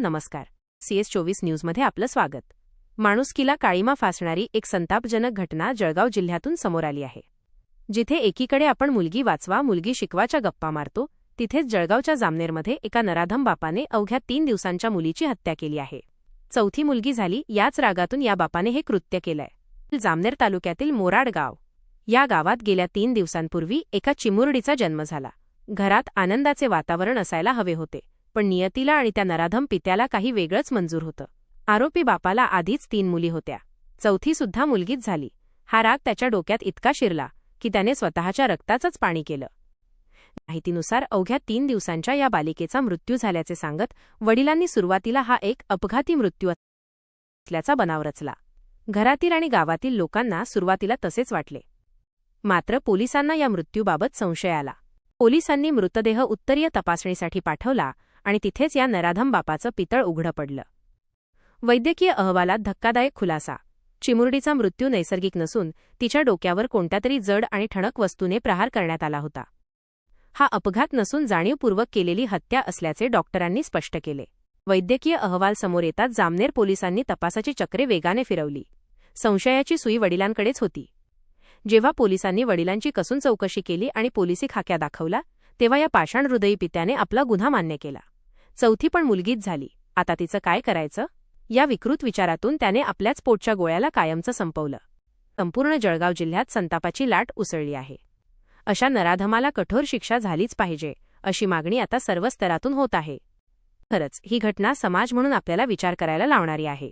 नमस्कार. सीएस चोवीस न्यूजमध्ये आपलं स्वागत. माणुसकीला काळीमा फासणारी एक संतापजनक घटना जळगाव जिल्ह्यातून समोर आली आहे. जिथे एकीकडे आपण मुलगी वाचवा मुलगी शिकवाच्या गप्पा मारतो तिथेच जळगावच्या जामनेरमध्ये एका नराधम बापाने अवघ्या तीन दिवसांच्या मुलीची हत्या केली आहे. चौथी मुलगी झाली याच रागातून या बापाने हे कृत्य केलंय. जामनेर तालुक्यातील मोराड गाव. या गावात गेल्या तीन दिवसांपूर्वी एका चिमुरडीचा जन्म झाला. घरात आनंदाचे वातावरण असायला हवे होते. पण नियतीला आणि त्या नराधम पित्याला काही वेगळंच मंजूर होतं. आरोपी बापाला आधीच तीन मुली होत्या. चौथी सुद्धा मुलगीच झाली. हा राग त्याच्या डोक्यात इतका शिरला की त्याने स्वतःच्या रक्ताचंच पाणी केलं. माहितीनुसार अवघ्या तीन दिवसांच्या या बालिकेचा मृत्यू झाल्याचे सांगत वडिलांनी सुरुवातीला हा एक अपघाती मृत्यू असल्याचा बनाव रचला. घरातील आणि गावातील लोकांना सुरुवातीला तसेच वाटले. मात्र पोलिसांना या मृत्यूबाबत संशय आला. पोलिसांनी मृतदेह उत्तरीय तपासणीसाठी पाठवला आणि तिथेच या नराधम बापाचं पितळ उघडं पडलं. वैद्यकीय अहवालात धक्कादायक खुलासा. चिमुरडीचा मृत्यू नैसर्गिक नसून तिच्या डोक्यावर कोणत्यातरी जड आणि ठणक वस्तूने प्रहार करण्यात आला होता. हा अपघात नसून जाणीवपूर्वक केलेली हत्या असल्याचे डॉक्टरांनी स्पष्ट केले. वैद्यकीय अहवाल समोर येताच जामनेर पोलिसांनी तपासाची चक्रे वेगाने फिरवली. संशयाची सुई वडिलांकडेच होती. जेव्हा पोलिसांनी वडिलांची कसून चौकशी केली आणि पोलिसी खाक्या दाखवला तेव्हा या पाषाणहृदयी पित्याने आपला गुन्हा मान्य केला. चौथी पण मुलगीच झाली. आता तिचं काय करायचं? या विकृत विचारातून त्याने आपल्याच पोटच्या गोळ्याला कायमचं संपवलं. संपूर्ण जळगाव जिल्ह्यात संतापाची लाट उसळली आहे. अशा नराधमाला कठोर शिक्षा झालीच पाहिजे अशी मागणी आता सर्व स्तरातून होत आहे. खरंच ही घटना समाज म्हणून आपल्याला विचार करायला लावणारी आहे.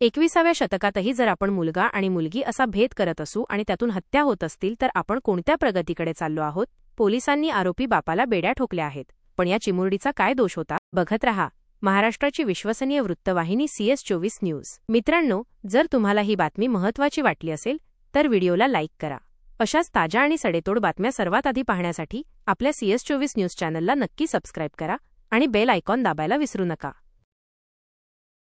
एकविसाव्या शतकातही जर आपण मुलगा आणि मुलगी असा भेद करत असू आणि त्यातून हत्या होत असतील तर आपण कोणत्या प्रगतीकडे चाललो आहोत? पोलिसांनी आरोपी बापाला बेड्या ठोकल्या आहेत. पण या चिमुरडीचा काय दोष होता? बघत रहा. महाराष्ट्राची विश्वसनीय वृत्तवाहिनी सीएस चोवीस न्यूज. मित्रांनो जर तुम्हाला ही बातमी महत्वाची वाटली असेल तर व्हिडिओला लाईक करा. अशाच ताज्या आणि सडेतोड बातम्या सर्वात आधी पाहण्यासाठी आपल्या सीएस चोवीस न्यूज चॅनलला नक्की सबस्क्राईब करा आणि बेल आयकॉन दाबायला विसरू नका.